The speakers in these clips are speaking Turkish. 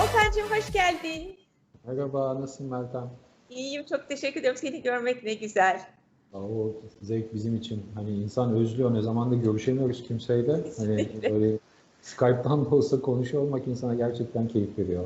Volkan'cığım hoş geldin. Merhaba, nasılsın Meltem? İyiyim, çok teşekkür ederim. Seni görmek ne güzel. O zevk bizim için. Hani insan özlüyor, ne zaman da görüşemiyoruz kimseyle. Hani böyle Skype'tan da olsa konuşuyor olmak insana gerçekten keyif veriyor.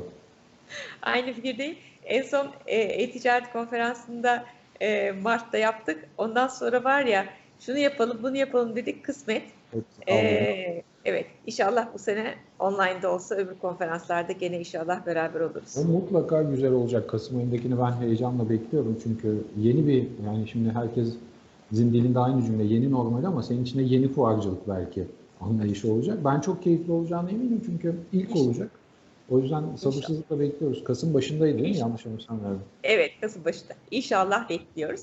Aynı fikirdeyim. En son e, e-ticaret konferansında e, Mart'ta yaptık. Ondan sonra var ya şunu yapalım, bunu yapalım dedik kısmet. Evet, E, evet, inşallah bu sene online'da olsa öbür konferanslarda gene inşallah beraber oluruz. O mutlaka güzel olacak. Kasım ayındakini ben heyecanla bekliyorum. Çünkü yeni bir, yani şimdi herkes bizim dilinde aynı cümle yeni normal ama senin içinde yeni fuarcılık belki anlayışı olacak. Ben çok keyifli olacağına eminim çünkü ilk İnşallah. olacak. O yüzden sabırsızlıkla bekliyoruz. Kasım başındaydı değil mi? Yanlış anımsamıyorum. Evet, Kasımbaşı'da. İnşallah bekliyoruz.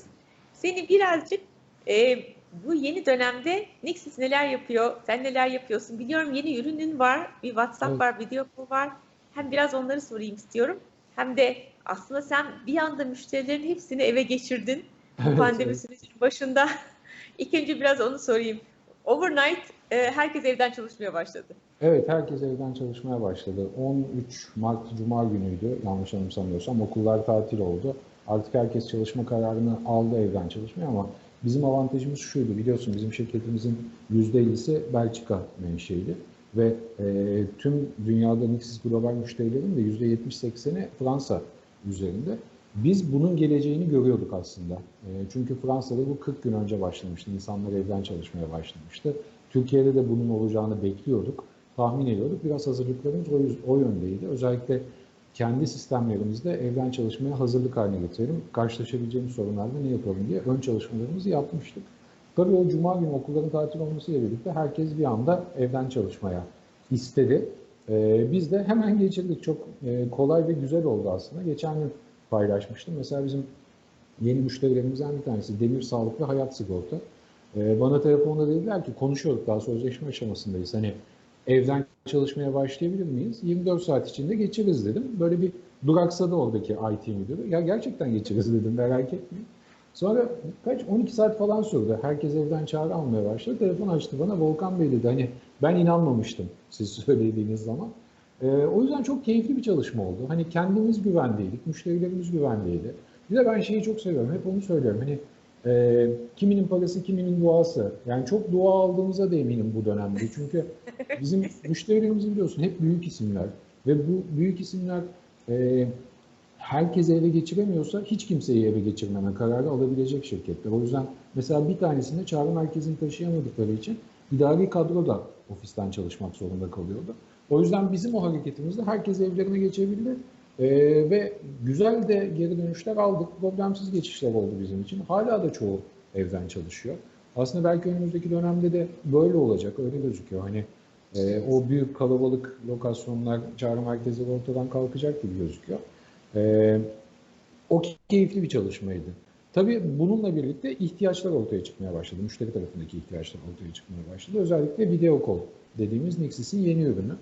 Seni birazcık e, bu yeni dönemde Nixis neler yapıyor, sen neler yapıyorsun? Biliyorum yeni ürünün var, bir WhatsApp Evet. var, video call var. Hem biraz onları sorayım istiyorum. Hem de aslında sen bir anda müşterilerin hepsini eve geçirdin. Evet, pandemi evet. sürecinin başında. İlk önce biraz onu sorayım. Overnight e, herkes evden çalışmaya başladı. Evet, herkes evden çalışmaya başladı. 13 Mart Cuma günüydü, yanlış anımsamıyorsam. Okullar tatil oldu. Artık herkes çalışma kararını aldı evden çalışmaya ama bizim avantajımız şuydu, biliyorsun bizim şirketimizin %50'si Belçika menşeili. Ve e, tüm dünyada Nixis Global müşterilerin de %70-80'i Fransa üzerinde. Biz bunun geleceğini görüyorduk aslında. E, çünkü Fransa'da bu 40 gün önce başlamıştı. İnsanlar evden çalışmaya başlamıştı. Türkiye'de de bunun olacağını bekliyorduk tahmin ediyorduk. Biraz hazırlıklarımız o, o yöndeydi. Özellikle kendi sistemlerimizde evden çalışmaya hazırlık haline getirelim. Karşılaşabileceğimiz sorunlarda ne yapalım diye ön çalışmalarımızı yapmıştık. Tabii o cuma günü okulların tatil olmasıyla birlikte herkes bir anda evden çalışmaya istedi. Ee, biz de hemen geçirdik. Çok e, kolay ve güzel oldu aslında. Geçen gün paylaşmıştım. Mesela bizim yeni müşterilerimizden bir tanesi Demir Sağlık ve Hayat Sigorta. Ee, bana telefonda dediler ki konuşuyorduk daha sözleşme aşamasındayız. Hani evden çalışmaya başlayabilir miyiz? 24 saat içinde geçiririz dedim. Böyle bir duraksadı oradaki IT müdürü. Ya gerçekten geçiririz dedim merak etmeyin. Sonra kaç 12 saat falan sürdü. Herkes evden çağrı almaya başladı. Telefon açtı bana. Volkan Bey dedi. Hani ben inanmamıştım siz söylediğiniz zaman. Ee, o yüzden çok keyifli bir çalışma oldu. Hani kendimiz güvendeydik, müşterilerimiz güvendeydi. Bir de ben şeyi çok seviyorum. Hep onu söylüyorum. Hani e, kiminin parası, kiminin duası. Yani çok dua aldığımıza da eminim bu dönemde. Çünkü bizim müşterilerimiz biliyorsun hep büyük isimler. Ve bu büyük isimler e, herkesi eve geçiremiyorsa hiç kimseyi eve geçirmeme kararı alabilecek şirketler. O yüzden mesela bir tanesinde çağrı merkezini taşıyamadıkları için idari kadro da ofisten çalışmak zorunda kalıyordu. O yüzden bizim o hareketimizde herkes evlerine geçebildi. Ee, ve güzel de geri dönüşler aldık. Problemsiz geçişler oldu bizim için. Hala da çoğu evden çalışıyor. Aslında belki önümüzdeki dönemde de böyle olacak. Öyle gözüküyor. Hani e, o büyük kalabalık lokasyonlar, çağrı merkezleri ortadan kalkacak gibi gözüküyor. Ee, o keyifli bir çalışmaydı. Tabii bununla birlikte ihtiyaçlar ortaya çıkmaya başladı. Müşteri tarafındaki ihtiyaçlar ortaya çıkmaya başladı. Özellikle video call dediğimiz Nexus'in yeni ürünü.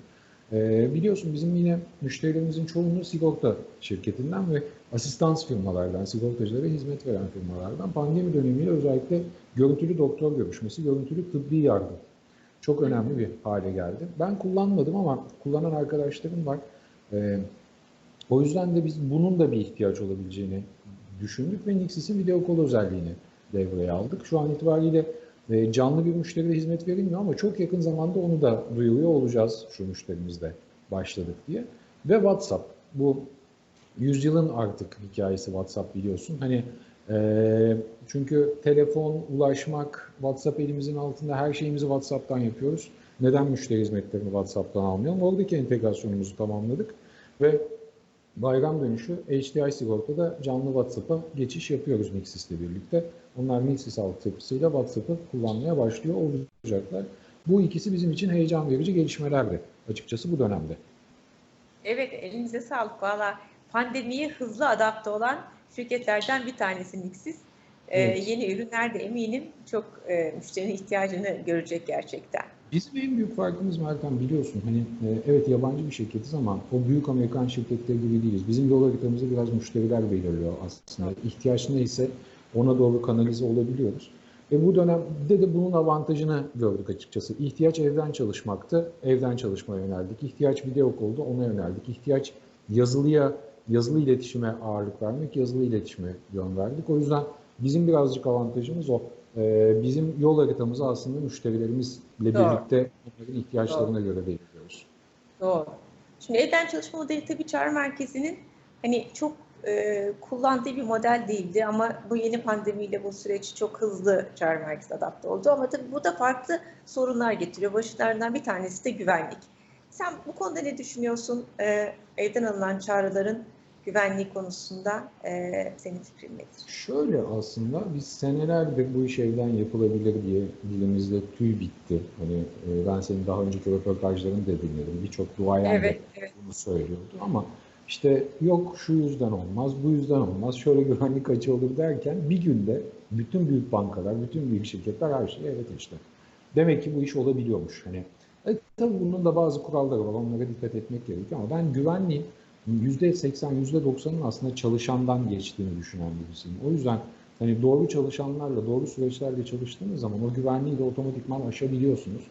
Ee, biliyorsun bizim yine müşterilerimizin çoğunluğu sigorta şirketinden ve asistans firmalardan, sigortacılara hizmet veren firmalardan. Pandemi dönemiyle özellikle görüntülü doktor görüşmesi, görüntülü tıbbi yardım çok önemli bir hale geldi. Ben kullanmadım ama kullanan arkadaşlarım var. Ee, o yüzden de biz bunun da bir ihtiyaç olabileceğini düşündük ve Nixis'in video call özelliğini devreye aldık. Şu an itibariyle canlı bir müşteriye hizmet verilmiyor ama çok yakın zamanda onu da duyuruyor olacağız şu müşterimizde başladık diye. Ve WhatsApp bu yüzyılın artık hikayesi WhatsApp biliyorsun. Hani e, çünkü telefon, ulaşmak, WhatsApp elimizin altında her şeyimizi WhatsApp'tan yapıyoruz. Neden müşteri hizmetlerini WhatsApp'tan almayalım? Oradaki entegrasyonumuzu tamamladık ve bayram dönüşü HDI sigortada canlı WhatsApp'a geçiş yapıyoruz Nexis'le birlikte. Onlar Nexis altyapısıyla WhatsApp'ı kullanmaya başlıyor olacaklar. Bu ikisi bizim için heyecan verici gelişmelerdi açıkçası bu dönemde. Evet, elinize sağlık. Valla pandemiye hızlı adapte olan şirketlerden bir tanesi Nixis. Ee, Evet. Yeni ürünler de eminim çok e, müşterinin ihtiyacını görecek gerçekten. Bizim en büyük farkımız Meltem biliyorsun hani e, evet yabancı bir şirketiz ama o büyük Amerikan şirketleri gibi değiliz. Bizim yol haritamızı biraz müşteriler belirliyor aslında. İhtiyaç neyse ona doğru kanalize olabiliyoruz. Ve bu dönemde de bunun avantajını gördük açıkçası. İhtiyaç evden çalışmaktı, evden çalışmaya yöneldik. İhtiyaç video oldu, ona yöneldik. İhtiyaç yazılıya, yazılı iletişime ağırlık vermek, yazılı iletişime yön verdik. O yüzden bizim birazcık avantajımız o. Ee, bizim yol haritamızı aslında müşterilerimizle Doğru. birlikte onların ihtiyaçlarına göre belirliyoruz. Doğru. Şimdi evden çalışma modeli tabii çağrı merkezinin hani çok e, kullandığı bir model değildi ama bu yeni pandemiyle bu süreç çok hızlı çağrı merkezi adapte oldu. Ama tabii bu da farklı sorunlar getiriyor. Başlarından bir tanesi de güvenlik. Sen bu konuda ne düşünüyorsun? E, evden alınan çağrıların güvenliği konusunda e, senin fikrin nedir? Şöyle aslında biz senelerdir bu iş evden yapılabilir diye dilimizde tüy bitti. Hani e, ben senin daha önceki röportajlarını da dinledim. Birçok duayen de Evet, evet. bunu söylüyordu ama işte yok şu yüzden olmaz, bu yüzden olmaz, şöyle güvenlik açığı olur derken bir günde bütün büyük bankalar, bütün büyük şirketler her şeyi evet işte. Demek ki bu iş olabiliyormuş. Hani e, tabii bunun da bazı kuralları var. Onlara dikkat etmek gerekiyor ama ben güvenliğin %80, %90'ın aslında çalışandan geçtiğini düşünen birisiyim. O yüzden hani doğru çalışanlarla, doğru süreçlerle çalıştığınız zaman o güvenliği de otomatikman aşabiliyorsunuz.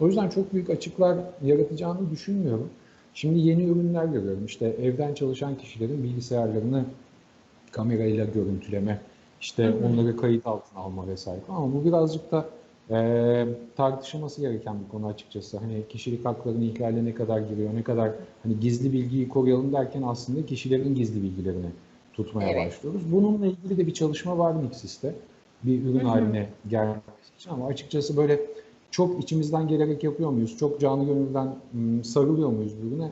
O yüzden çok büyük açıklar yaratacağını düşünmüyorum. Şimdi yeni ürünler görüyorum. İşte evden çalışan kişilerin bilgisayarlarını kamerayla görüntüleme, işte onları kayıt altına alma vesaire. Ama bu birazcık da eee, tartışılması gereken bir konu açıkçası. Hani kişilik haklarını ihlale ne kadar giriyor, ne kadar hani gizli bilgiyi koruyalım derken aslında kişilerin gizli bilgilerini tutmaya Evet. başlıyoruz. Bununla ilgili de bir çalışma var Mixis'te. Bir ürün haline gelmesi için ama açıkçası böyle çok içimizden gelerek yapıyor muyuz? Çok canı gönülden sarılıyor muyuz bu ürüne?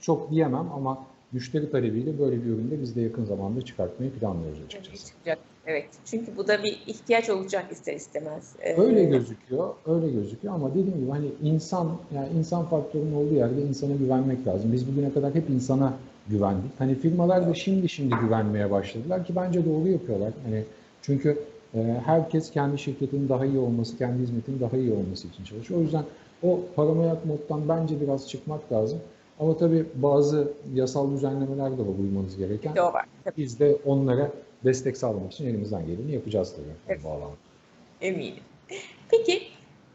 Çok diyemem ama müşteri talebiyle böyle bir ürünü de biz de yakın zamanda çıkartmayı planlıyoruz açıkçası. Çıkacak. Evet. Çünkü bu da bir ihtiyaç olacak ister istemez. Ee, Öyle gözüküyor, öyle gözüküyor ama dediğim gibi hani insan, yani insan faktörünün olduğu yerde insana güvenmek lazım. Biz bugüne kadar hep insana güvendik. Hani firmalar da şimdi şimdi güvenmeye başladılar ki bence doğru yapıyorlar. Hani çünkü e, herkes kendi şirketinin daha iyi olması, kendi hizmetinin daha iyi olması için çalışıyor. O yüzden o paranoyak moddan bence biraz çıkmak lazım. Ama tabii bazı yasal düzenlemeler de var uymanız gereken. Tabii, Biz de onlara destek sağlamak için elimizden geleni yapacağız tabii. Evet. bu bağlamda. eminim. Peki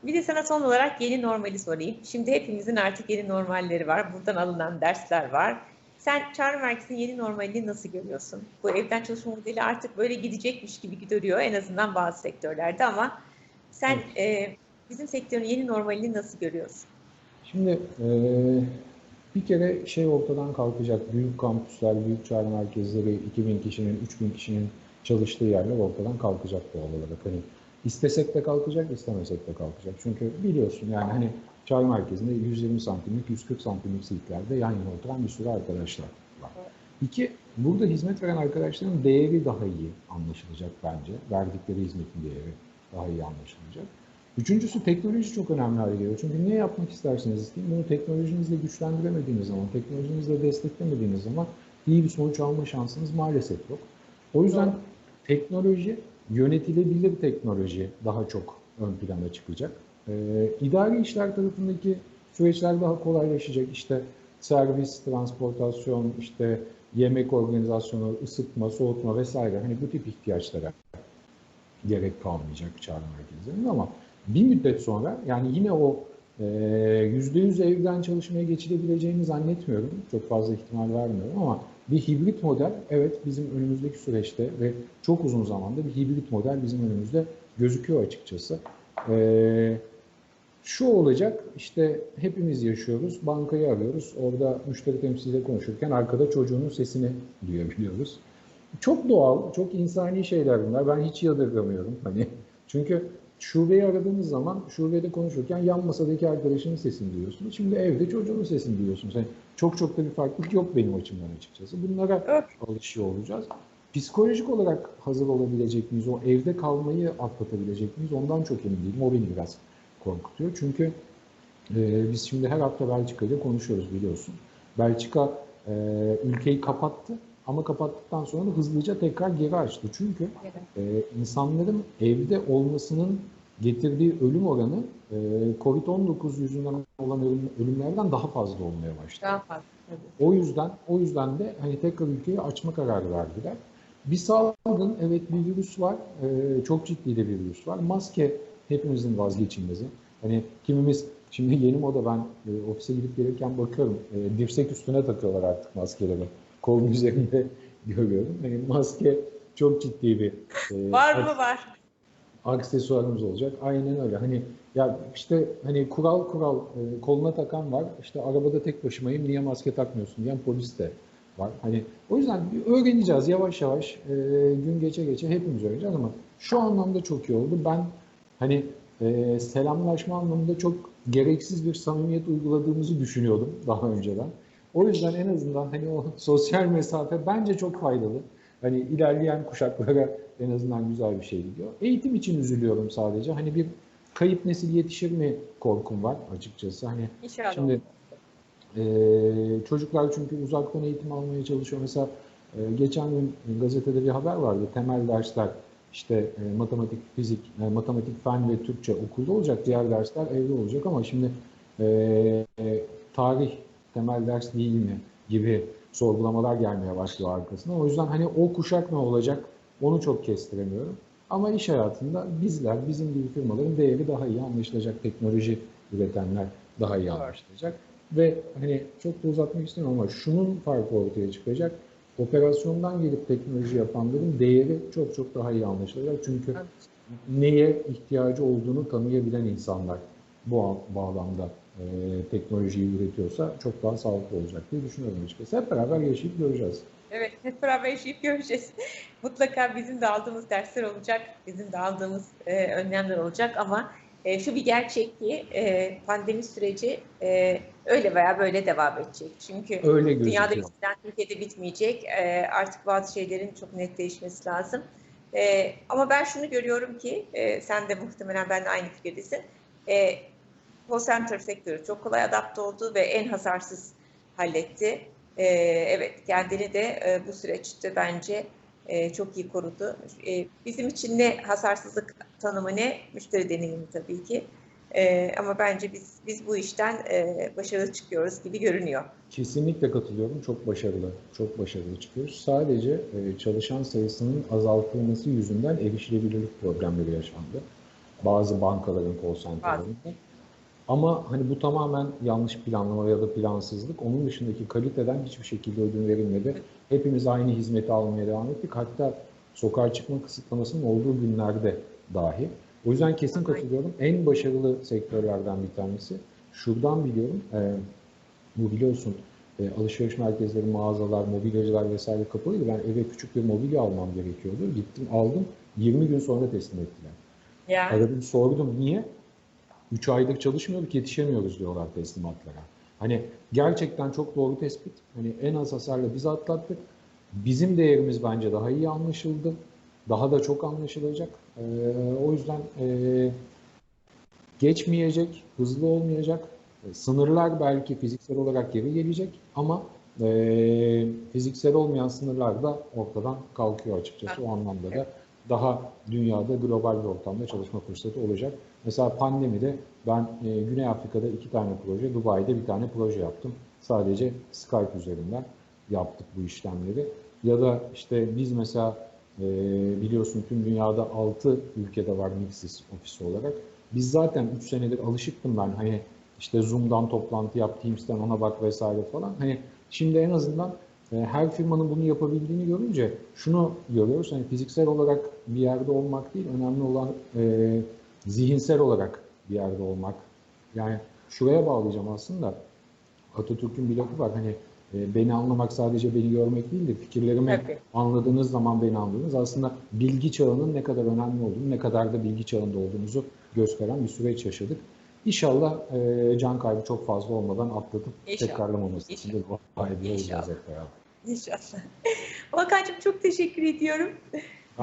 bir de sana son olarak yeni normali sorayım. Şimdi hepimizin artık yeni normalleri var. Buradan alınan dersler var. Sen çağrı merkezinin yeni normalini nasıl görüyorsun? Bu evden çalışma modeli artık böyle gidecekmiş gibi görüyor en azından bazı sektörlerde ama sen e, bizim sektörün yeni normalini nasıl görüyorsun? Şimdi eee, bir kere şey ortadan kalkacak. Büyük kampüsler, büyük çağrı merkezleri, 2000 kişinin, 3000 kişinin çalıştığı yerler ortadan kalkacak doğal olarak. Hani istesek de kalkacak, istemesek de kalkacak. Çünkü biliyorsun yani hani çağrı merkezinde 120 santimlik, 140 santimlik seatlerde yan yana oturan bir sürü arkadaşlar var. İki, burada hizmet veren arkadaşların değeri daha iyi anlaşılacak bence. Verdikleri hizmetin değeri daha iyi anlaşılacak. Üçüncüsü teknoloji çok önemli hale geliyor. Çünkü ne yapmak isterseniz isteyin bunu teknolojinizle güçlendiremediğiniz zaman, teknolojinizle desteklemediğiniz zaman iyi bir sonuç alma şansınız maalesef yok. O yüzden Doğru. teknoloji, yönetilebilir teknoloji daha çok ön plana çıkacak. Ee, idari işler tarafındaki süreçler daha kolaylaşacak. İşte servis, transportasyon, işte yemek organizasyonu, ısıtma, soğutma vesaire hani bu tip ihtiyaçlara gerek kalmayacak çağrı merkezlerinde ama bir müddet sonra yani yine o e, yüzde yüz evden çalışmaya geçilebileceğini zannetmiyorum. Çok fazla ihtimal vermiyorum ama bir hibrit model evet bizim önümüzdeki süreçte ve çok uzun zamanda bir hibrit model bizim önümüzde gözüküyor açıkçası. E, şu olacak işte hepimiz yaşıyoruz bankayı arıyoruz orada müşteri temsilciyle konuşurken arkada çocuğunun sesini duyabiliyoruz. Çok doğal, çok insani şeyler bunlar. Ben hiç yadırgamıyorum. Hani çünkü şubeyi aradığınız zaman şubede konuşurken yan masadaki arkadaşının sesini duyuyorsunuz. Şimdi evde çocuğun sesini duyuyorsunuz. Yani çok çok da bir farklılık yok benim açımdan açıkçası. Bunlara Evet. alışıyor olacağız. Psikolojik olarak hazır olabilecek miyiz? O evde kalmayı atlatabilecek miyiz? Ondan çok emin değilim. O beni biraz korkutuyor. Çünkü e, biz şimdi her hafta Belçika ile konuşuyoruz biliyorsun. Belçika e, ülkeyi kapattı ama kapattıktan sonra da hızlıca tekrar geri açtı. Çünkü e, insanların evde olmasının getirdiği ölüm oranı e, Covid-19 yüzünden olan ölüm- ölümlerden daha fazla olmaya başladı. Daha fazla. tabii. O yüzden o yüzden de hani tekrar ülkeyi açma kararı verdiler. Bir salgın, evet bir virüs var. Ee, çok ciddi de bir virüs var. Maske hepimizin vazgeçilmezi. Hani kimimiz, şimdi yeni moda ben e, ofise gidip gelirken bakıyorum. E, dirsek üstüne takıyorlar artık maskeleri. Kolun üzerinde görüyorum. Hani maske çok ciddi bir e, Var mı var? aksesuarımız olacak. Aynen öyle. Hani ya işte hani kural kural e, koluna takan var. İşte arabada tek başımayım niye maske takmıyorsun diyen polis de var. Hani o yüzden öğreneceğiz yavaş yavaş e, gün geçe geçe hepimiz öğreneceğiz ama şu anlamda çok iyi oldu. Ben hani e, selamlaşma anlamında çok gereksiz bir samimiyet uyguladığımızı düşünüyordum daha önceden. O yüzden en azından hani o sosyal mesafe bence çok faydalı. Hani ilerleyen kuşaklara en azından güzel bir şey gidiyor. Eğitim için üzülüyorum sadece. Hani bir kayıp nesil yetişir mi korkum var açıkçası. Hani İnşallah. Şimdi eee, çocuklar çünkü uzaktan eğitim almaya çalışıyor. Mesela e, geçen gün gazetede bir haber vardı. Temel dersler işte e, matematik, fizik, e, matematik, fen ve Türkçe okulda olacak. Diğer dersler evde olacak ama şimdi e, e, tarih temel ders değil mi gibi sorgulamalar gelmeye başlıyor arkasında. O yüzden hani o kuşak ne olacak onu çok kestiremiyorum. Ama iş hayatında bizler, bizim gibi firmaların değeri daha iyi anlaşılacak. Teknoloji üretenler daha iyi anlaşılacak. Ve hani çok da uzatmak istemiyorum ama şunun farkı ortaya çıkacak. Operasyondan gelip teknoloji yapanların değeri çok çok daha iyi anlaşılacak. Çünkü neye ihtiyacı olduğunu tanıyabilen insanlar bu bağlamda e, teknolojiyi üretiyorsa çok daha sağlıklı olacak diye düşünüyorum açıkçası. Hep beraber yaşayıp göreceğiz. Evet, hep beraber yaşayıp göreceğiz. Mutlaka bizim de aldığımız dersler olacak, bizim de aldığımız e, önlemler olacak ama e, şu bir gerçek ki e, pandemi süreci e, öyle veya böyle devam edecek. Çünkü Öyle dünyada bitmeden Türkiye'de bitmeyecek. E, artık bazı şeylerin çok netleşmesi lazım. E, ama ben şunu görüyorum ki, e, sen de muhtemelen benimle aynı fikirdesin. E, call center sektörü çok kolay adapte oldu ve en hasarsız halletti. Ee, evet, kendini de e, bu süreçte bence e, çok iyi korudu. E, bizim için ne hasarsızlık tanımı ne müşteri deneyimi tabii ki. E, ama bence biz biz bu işten e, başarılı çıkıyoruz gibi görünüyor. Kesinlikle katılıyorum. Çok başarılı, çok başarılı çıkıyoruz. Sadece e, çalışan sayısının azaltılması yüzünden erişilebilirlik problemleri yaşandı. Bazı bankaların call centerlarında. Ama hani bu tamamen yanlış planlama ya da plansızlık. Onun dışındaki kaliteden hiçbir şekilde ödün verilmedi. Hepimiz aynı hizmeti almaya devam ettik. Hatta sokağa çıkma kısıtlamasının olduğu günlerde dahi. O yüzden kesin katılıyorum. En başarılı sektörlerden bir tanesi. Şuradan biliyorum, e, bu biliyorsun e, alışveriş merkezleri, mağazalar, mobilyacılar vesaire kapalıydı. Ben eve küçük bir mobilya almam gerekiyordu. Gittim aldım. 20 gün sonra teslim ettiler. Ya Aradım sordum niye? 3 aydır çalışmıyorduk yetişemiyoruz diyorlar teslimatlara. Hani gerçekten çok doğru tespit. Hani en az hasarla biz atlattık. Bizim değerimiz bence daha iyi anlaşıldı. Daha da çok anlaşılacak. Ee, o yüzden e, geçmeyecek, hızlı olmayacak. E, Sınırlar belki fiziksel olarak geri gelecek ama e, fiziksel olmayan sınırlar da ortadan kalkıyor açıkçası. O anlamda da daha dünyada global bir ortamda çalışma fırsatı olacak. Mesela pandemide ben e, Güney Afrika'da iki tane proje, Dubai'de bir tane proje yaptım. Sadece Skype üzerinden yaptık bu işlemleri. Ya da işte biz mesela e, biliyorsun tüm dünyada 6 ülkede var Mixis ofisi olarak. Biz zaten 3 senedir alışıktım ben hani işte Zoom'dan toplantı yap, Teams'ten ona bak vesaire falan. Hani şimdi en azından e, her firmanın bunu yapabildiğini görünce şunu görüyoruz. Hani fiziksel olarak bir yerde olmak değil, önemli olan e, zihinsel olarak bir yerde olmak. Yani şuraya bağlayacağım aslında. Atatürk'ün bir lafı var. Hani e, beni anlamak sadece beni görmek değildir. Fikirlerimi Tabii. anladığınız zaman beni anladınız. Aslında bilgi çağının ne kadar önemli olduğunu, ne kadar da bilgi çağında olduğumuzu gösteren bir süreç yaşadık. İnşallah e, can kaybı çok fazla olmadan atlatıp İnşallah. tekrarlamaması için de dua ediyor olacağız İnşallah. inşallah. Volkan'cığım çok teşekkür ediyorum.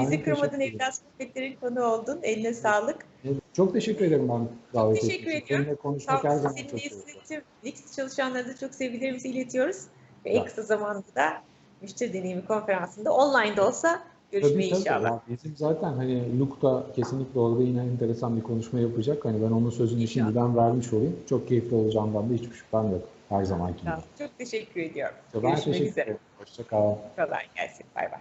Bizi kırmadın teşekkür evlat sohbetlerin konu oldun. Eline sağlık. Çok teşekkür ederim ben davet ettiğiniz teşekkür için. ediyorum. Seninle konuşmak her zaman çok keyifli. çalışanlara da çok sevgilerimizi iletiyoruz. Ve en kısa zamanda da müşteri deneyimi konferansında online de olsa görüşmeyi Tabii, tabii. inşallah. Ya Bizim zaten hani Luke da kesinlikle orada yine enteresan bir konuşma yapacak. Hani ben onun sözünü İnşallah. şimdiden vermiş olayım. Çok keyifli olacağından da hiçbir şüphem yok. Her zamanki gibi. Çok teşekkür ediyorum. Ben Görüşmek teşekkür üzere. ederim. Hoşça kal. Kolay gelsin. Bay bay.